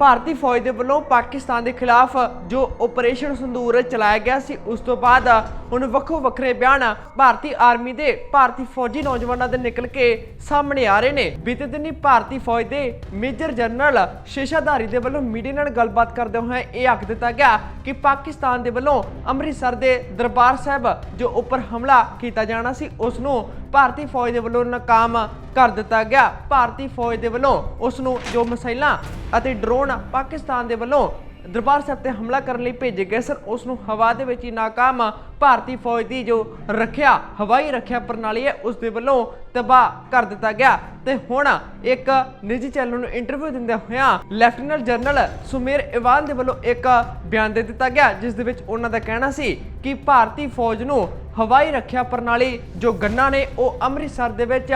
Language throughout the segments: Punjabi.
ਭਾਰਤੀ ਫੌਜ ਦੇ ਵੱਲੋਂ ਪਾਕਿਸਤਾਨ ਦੇ ਖਿਲਾਫ ਜੋ ਆਪਰੇਸ਼ਨ ਸੰਦੂਰ ਚਲਾਇਆ ਗਿਆ ਸੀ, ਉਸ ਤੋਂ ਬਾਅਦ ਹੁਣ ਵੱਖੋ ਵੱਖਰੇ ਬਿਆਨ ਭਾਰਤੀ ਆਰਮੀ ਦੇ ਭਾਰਤੀ ਫੌਜੀ ਨੌਜਵਾਨਾਂ ਦੇ ਨਿਕਲ ਕੇ ਸਾਹਮਣੇ ਆ ਰਹੇ ਨੇ। ਬੀਤੇ ਦਿਨੀ ਭਾਰਤੀ ਫੌਜ ਦੇ ਮੇਜਰ ਜਨਰਲ ਸ਼ੇਸ਼ਾਧਾਰੀ ਦੇ ਵੱਲੋਂ ਮੀਡੀਆ ਨਾਲ ਗੱਲਬਾਤ ਕਰਦੇ ਹੋਏ ਇਹ ਆਖ ਦਿੱਤਾ ਗਿਆ ਕਿ ਪਾਕਿਸਤਾਨ ਦੇ ਵੱਲੋਂ ਅੰਮ੍ਰਿਤਸਰ ਦੇ ਦਰਬਾਰ ਸਾਹਿਬ ਜੋ ਉੱਪਰ ਹਮਲਾ ਕੀਤਾ ਜਾਣਾ ਸੀ, ਉਸ ਨੂੰ ਭਾਰਤੀ ਫੌਜ ਦੇ ਵੱਲੋਂ ਨਾਕਾਮ ਕਰ ਦਿੱਤਾ ਗਿਆ। ਭਾਰਤੀ ਫੌਜ ਦੇ ਵੱਲੋਂ ਉਸ ਨੂੰ ਜੋ ਮਿਸਾਈਲਾਂ ਅਤੇ ਡਰੋਨ ਪਾਕਿਸਤਾਨ ਦੇ ਵੱਲੋਂ ਦਰਬਾਰ ਸਾਹਿਬ ਤੇ ਹਮਲਾ ਕਰਨ ਲਈ ਭੇਜੇ ਗਏ ਸਨ। ਉਸ ਨੂੰ ਹਵਾ ਦੇ ਵਿੱਚ ਹੀ ਨਾਕਾਮ ਭਾਰਤੀ ਫੌਜ ਦੀ ਜੋ ਰੱਖਿਆ, ਹਵਾਈ ਰੱਖਿਆ ਪ੍ਰਣਾਲੀ ਹੈ, ਉਸ ਦੇ ਵੱਲੋਂ ਤਬਾਹ ਕਰ ਦਿੱਤਾ ਗਿਆ। ਤੇ ਹੁਣ ਇੱਕ ਨਿੱਜੀ ਚੈਨਲ ਨੂੰ ਇੰਟਰਵਿਊ ਦਿੰਦੇ ਹੋਇਆਂ ਲੈਫਟੀਨੈਂਟ ਜਨਰਲ ਸੁਮੇਰ ਇਵਾਨ ਦੇ ਵੱਲੋਂ ਇੱਕ ਬਿਆਨ ਦੇ ਦਿੱਤਾ ਗਿਆ, ਜਿਸ ਦੇ ਵਿੱਚ ਉਹਨਾਂ ਦਾ ਕਹਿਣਾ ਸੀ ਕਿ ਭਾਰਤੀ ਫੌਜ ਨੂੰ ਹਵਾਈ ਰੱਖਿਆ ਪ੍ਰਣਾਲੀ ਜੋ ਗੰਨਾ ਨੇ ਉਹ ਅੰਮ੍ਰਿਤਸਰ ਦੇ ਵਿੱਚ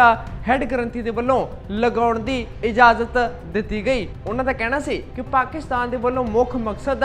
ਹੈੱਡ ਗ੍ਰੰਥੀ ਦੇ ਵੱਲੋਂ ਲਗਾਉਣ ਦੀ ਇਜਾਜ਼ਤ ਦਿੱਤੀ ਗਈ। ਉਹਨਾਂ ਦਾ ਕਹਿਣਾ ਸੀ ਕਿ ਪਾਕਿਸਤਾਨ ਦੇ ਵੱਲੋਂ ਮੁੱਖ ਮਕਸਦ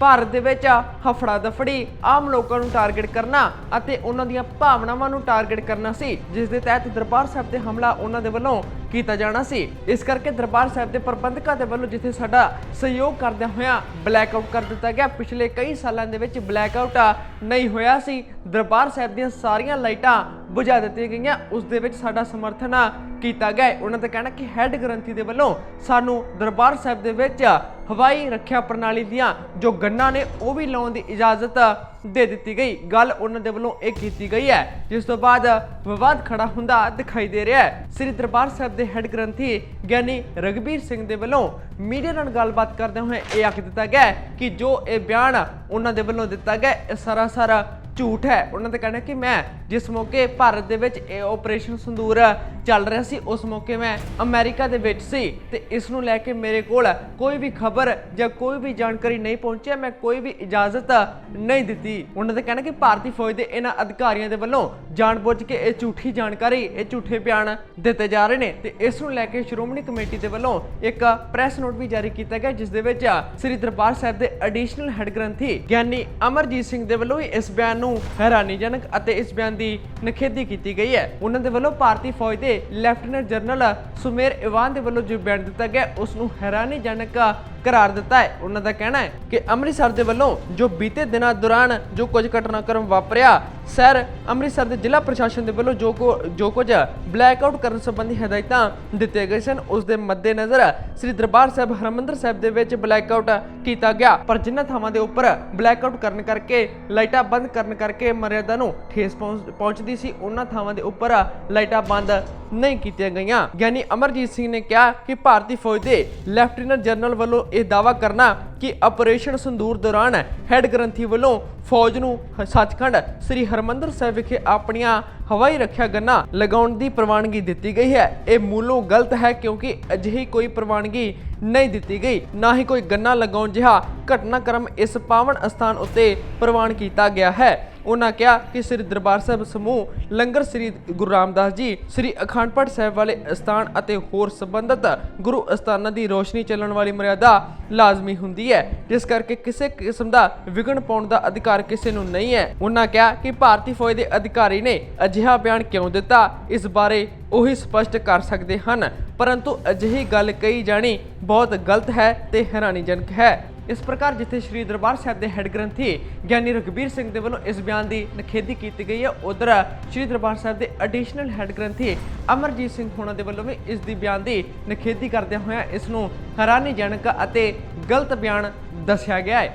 ਭਾਰਤ ਦੇ ਵਿੱਚ ਹਫੜਾ ਦਫੜੀ ਆਮ ਲੋਕਾਂ ਨੂੰ ਟਾਰਗੇਟ ਕਰਨਾ ਅਤੇ ਉਹਨਾਂ ਦੀਆਂ ਭਾਵਨਾਵਾਂ ਨੂੰ ਟਾਰਗੇਟ ਕਰਨਾ ਸੀ, ਜਿਸ ਦੇ ਤਹਿਤ ਦਰਬਾਰ ਸਾਹਿਬ ਤੇ ਹਮਲਾ ਉਹਨਾਂ ਦੇ ਵੱਲੋਂ ਕੀਤਾ ਜਾਣਾ ਸੀ। ਇਸ ਕਰਕੇ ਦਰਬਾਰ ਸਾਹਿਬ ਦੇ ਪ੍ਰਬੰਧਕਾਂ ਦੇ ਵੱਲੋਂ ਜਿੱਥੇ ਸਾਡਾ ਸਹਿਯੋਗ ਕਰਦਿਆਂ ਹੋਇਆਂ ਬਲੈਕਆਊਟ ਕਰ ਦਿੱਤਾ ਗਿਆ, ਪਿਛਲੇ ਕਈ ਸਾਲਾਂ ਦੇ ਵਿੱਚ ਬਲੈਕ ਆਊਟ ਨਹੀਂ ਹੋਇਆ ਸੀ। ਦਰਬਾਰ ਸਾਹਿਬ ਦੀਆਂ ਸਾਰੀਆਂ ਲਾਈਟਾਂ ਬੁਝਾ ਦਿੱਤੀਆਂ ਗਈਆਂ। ਉਸ ਦੇ ਵਿੱਚ ਸਾਡਾ ਸਮਰਥਨ ਕੀਤਾ ਗਿਆ ਹੈ। ਉਹਨਾਂ ਦਾ ਕਹਿਣਾ ਕਿ ਹੈੱਡ ਗ੍ਰੰਥੀ ਦੇ ਵੱਲੋਂ ਸਾਨੂੰ ਦਰਬਾਰ ਸਾਹਿਬ ਦੇ ਵਿੱਚ ਹਵਾਈ ਰੱਖਿਆ ਪ੍ਰਣਾਲੀ ਦੀਆਂ ਜੋ ਗੰਨਾਂ ਨੇ, ਉਹ ਵੀ ਲਾਉਣ ਦੀ ਇਜਾਜ਼ਤ ਦੇ ਦਿੱਤੀ ਗਈ। ਗੱਲ ਉਹਨਾਂ ਦੇ ਵੱਲੋਂ ਇਹ ਕੀਤੀ ਗਈ ਹੈ, ਜਿਸ ਤੋਂ ਬਾਅਦ ਵਿਵਾਦ ਖੜਾ ਹੁੰਦਾ ਦਿਖਾਈ ਦੇ ਰਿਹਾ ਹੈ। ਸ੍ਰੀ ਦਰਬਾਰ ਸਾਹਿਬ ਦੇ ਹੈੱਡ ਗ੍ਰੰਥੀ ਗਿਆਨੀ ਰਗਬੀਰ ਸਿੰਘ ਦੇ ਵੱਲੋਂ ਮੀਡੀਆ ਨਾਲ ਗੱਲਬਾਤ ਕਰਦੇ ਹੋਏ ਇਹ ਆਖ ਦਿੱਤਾ ਗਿਆ ਕਿ ਜੋ ਇਹ ਬਿਆਨ ਉਹਨਾਂ ਦੇ ਵੱਲੋਂ ਦਿੱਤਾ ਗਿਆ, ਇਹ ਸਰਾਸਰ ਝੂਠ ਹੈ। ਉਹਨਾਂ ਦਾ ਕਹਿਣਾ ਕਿ ਮੈਂ ਜਿਸ ਮੌਕੇ ਭਾਰਤ ਦੇ ਵਿੱਚ ਇਹ ਆਪਰੇਸ਼ਨ ਸੰਦੂਰ ਚੱਲ ਰਿਹਾ ਸੀ, ਉਸ ਮੌਕੇ ਮੈਂ ਅਮਰੀਕਾ ਦੇ ਵਿੱਚ ਸੀ ਤੇ ਇਸ ਨੂੰ ਲੈ ਕੇ ਮੇਰੇ ਕੋਲ ਕੋਈ ਵੀ ਖਬਰ ਜਾਂ ਕੋਈ ਵੀ ਜਾਣਕਾਰੀ ਨਹੀਂ ਪਹੁੰਚਿਆ, ਮੈਂ ਕੋਈ ਵੀ ਇਜਾਜ਼ਤ ਨਹੀਂ ਦਿੱਤੀ। ਉਹਨਾਂ ਦਾ ਕਹਿਣਾ ਕਿ ਭਾਰਤੀ ਫੌਜ ਦੇ ਇਹਨਾਂ ਅਧਿਕਾਰੀਆਂ ਦੇ ਵੱਲੋਂ ਜਾਣਬੁੱਝ ਕੇ ਇਹ ਝੂਠੀ ਜਾਣਕਾਰੀ, ਇਹ ਝੂਠੇ ਬਿਆਨ ਦਿੱਤੇ ਜਾ ਰਹੇ ਨੇ ਤੇ ਇਸ ਨੂੰ ਲੈ ਕੇ ਸ਼੍ਰੋਮਣੀ ਕਮੇਟੀ ਦੇ ਵੱਲੋਂ ਇੱਕ ਪ੍ਰੈਸ ਨੋਟ ਵੀ ਜਾਰੀ ਕੀਤਾ ਗਿਆ, ਜਿਸ ਦੇ ਵਿੱਚ ਸ੍ਰੀ ਦਰਬਾਰ ਸਾਹਿਬ ਦੇ ਐਡੀਸ਼ਨਲ ਹੈੱਡ ਗ੍ਰੰਥੀ ਗਿਆਨੀ ਅਮਰਜੀਤ ਸਿੰਘ ਦੇ ਵੱਲੋਂ ਵੀ ਇਸ ਬਿਆਨ ਨੂੰ ਹੈਰਾਨੀਜਨਕ ਅਤੇ ਇਸ ਬਿਆਨ ਦੀ ਨਿਖੇਧੀ ਕੀਤੀ ਗਈ ਹੈ। ਉਹਨਾਂ ਦੇ ਵੱਲੋਂ ਭਾਰਤੀ ਫੌਜ ਦੇ ਲੈਫਟੀਨੈਂਟ ਜਨਰਲ ਸੁਮੇਰ ਇਵਾਨ ਦੇ ਵੱਲੋਂ ਜੋ ਬਿਆਨ ਦਿੱਤਾ ਗਿਆ, ਉਸ ਨੂੰ ਹੈਰਾਨੀਜਨਕ ਕਰਾਰ ਦਿੱਤਾ ਹੈ। ਉਹਨਾਂ ਦਾ ਕਹਿਣਾ ਹੈ ਕਿ ਅੰਮ੍ਰਿਤਸਰ ਦੇ ਵੱਲੋਂ ਜੋ ਬੀਤੇ ਦਿਨਾਂ ਦੌਰਾਨ ਜੋ ਕੁਝ ਘਟਨਾਕ੍ਰਮ ਵਾਪਰਿਆ, ਸਰ, ਅੰਮ੍ਰਿਤਸਰ ਦੇ ਜ਼ਿਲ੍ਹਾ ਪ੍ਰਸ਼ਾਸਨ ਦੇ ਵੱਲੋਂ ਜੋ ਕੋ, ਜੋ ਕੁਝ ਬਲੈਕਆਊਟ ਕਰਨ ਸੰਬੰਧੀ ਹਦਾਇਤਾਂ ਦਿੱਤੇ ਗਏ ਸਨ, ਉਸ ਦੇ ਮੱਦੇਨਜ਼ਰ ਸ੍ਰੀ ਦਰਬਾਰ ਸਾਹਿਬ ਹਰਮੰਦਰ ਸਾਹਿਬ ਦੇ ਵਿੱਚ ਬਲੈਕਆਊਟ ਕੀਤਾ ਗਿਆ। ਪਰ ਜਿਨ੍ਹਾਂ ਥਾਵਾਂ ਦੇ ਉੱਪਰ ਬਲੈਕਆਊਟ ਕਰਨ ਕਰਕੇ, ਲਾਈਟਾਂ ਬੰਦ ਕਰਨ ਕਰਕੇ ਮਰਿਆਦਾ ਨੂੰ ਠੇਸ ਪਹੁੰਚ- ਪਹੁੰਚਦੀ ਸੀ, ਉਹਨਾਂ ਥਾਵਾਂ ਦੇ ਉੱਪਰ ਲਾਈਟਾਂ ਬੰਦ ਨਹੀਂ ਕੀਤੀਆਂ ਗਈਆਂ। ਗਿਆਨੀ ਅਮਰਜੀਤ ਸਿੰਘ ਨੇ ਕਿਹਾ ਕਿ ਭਾਰਤੀ ਫੌਜ ਦੇ ਲੈਫਟੀਨੈਂਟ ਜਨਰਲ ਵੱਲੋਂ ਇਹ ਦਾਅਵਾ ਕਰਨਾ ਕਿ ਆਪਰੇਸ਼ਨ ਸੰਦੂਰ ਦੌਰਾਨ ਹੈੱਡ ਗ੍ਰੰਥੀ ਵੱਲੋਂ ਫੌਜ ਨੂੰ ਸੱਚਖੰਡ ਸ੍ਰੀ ਹਰਮੰਦਰ ਸਾਹਿਬ ਵਿਖੇ ਆਪਣੀਆਂ ਹਵਾਈ ਰੱਖਿਆ ਗੰਨਾ ਲਗਾਉਣ ਦੀ ਪ੍ਰਵਾਨਗੀ ਦਿੱਤੀ ਗਈ ਹੈ। ਇਹ ਮੂਲੋਂ ਗਲਤ ਹੈ ਕਿਉਂਕਿ ਅਜਿਹੀ ਕੋਈ ਪ੍ਰਵਾਨਗੀ ਨਹੀਂ ਦਿੱਤੀ ਗਈ। ਨਾ ਹੀ ਕੋਈ ਗੰਨਾ ਲਗਾਉਣ ਜਿਹਾ ਘਟਨਾਕ੍ਰਮ ਇਸ ਪਾਵਨ ਅਸਥਾਨ ਉੱਤੇ ਪ੍ਰਵਾਨ ਕੀਤਾ ਗਿਆ ਹੈ। ਉਹਨਾਂ ਕਿਹਾ ਕਿ ਸ੍ਰੀ ਦਰਬਾਰ ਸਾਹਿਬ ਸਮੂਹ ਲੰਗਰ ਸ੍ਰੀ ਗੁਰੂ ਰਾਮਦਾਸ ਜੀ, ਸ੍ਰੀ ਅਖੰਡ ਪਾਠ ਸਾਹਿਬ ਵਾਲੇ ਅਸਥਾਨ ਅਤੇ ਹੋਰ ਸੰਬੰਧਿਤ ਗੁਰੂ ਅਸਥਾਨਾਂ ਦੀ ਰੋਸ਼ਨੀ ਚੱਲਣ ਵਾਲੀ ਮਰਿਆਦਾ ਲਾਜ਼ਮੀ ਹੁੰਦੀ ਹੈ। ਜਿਸ ਕਰਕੇ ਕਿਸੇ ਕਿਸਮ ਦਾ ਵਿਘਨ ਪਾਉਣ ਦਾ ਅਧਿਕਾਰ ਕਿਸੇ ਨੂੰ ਨਹੀਂ ਹੈ। ਉਹਨਾਂ ਕਿਹਾ ਕਿ ਭਾਰਤੀ ਫੌਜ ਦੇ ਅਧਿਕਾਰੀ ਨੇ ਅਜਿਹਾ ਬਿਆਨ ਕਿਉਂ ਦਿੱਤਾ? ਇਸ ਬਾਰੇ ਉਹੀ ਸਪਸ਼ਟ ਕਰ ਸਕਦੇ ਹਨ। ਪਰੰਤੂ ਅਜਿਹੀ ਗੱਲ ਕਹੀ ਜਾਣੀ ਬਹੁਤ ਗਲਤ ਹੈ ਤੇ ਹੈਰਾਨੀਜਨਕ ਹੈ। ਇਸ ਪ੍ਰਕਾਰ ਜਿੱਥੇ ਸ਼੍ਰੀ ਦਰਬਾਰ ਸਾਹਿਬ ਦੇ ਹੈੱਡ ਗ੍ਰੰਥੀ ਗਿਆਨੀ ਰਘਬੀਰ ਸਿੰਘ ਦੇ ਵੱਲੋਂ ਇਸ ਬਿਆਨ ਦੀ ਨਿਖੇਧੀ ਕੀਤੀ ਗਈ ਹੈ, ਉਧਰ ਸ਼੍ਰੀ ਦਰਬਾਰ ਸਾਹਿਬ ਦੇ ਐਡੀਸ਼ਨਲ ਹੈੱਡ ਗ੍ਰੰਥੀ ਅਮਰਜੀਤ ਸਿੰਘ ਹੋਣਾ ਦੇ ਵੱਲੋਂ ਵੀ ਇਸ ਦੀ ਬਿਆਨ ਦੀ ਨਿਖੇਧੀ ਕਰਦਿਆਂ ਹੋਇਆਂ ਇਸ ਨੂੰ ਹੈਰਾਨੀਜਨਕ ਅਤੇ ਗਲਤ ਬਿਆਨ ਦੱਸਿਆ ਗਿਆ ਹੈ।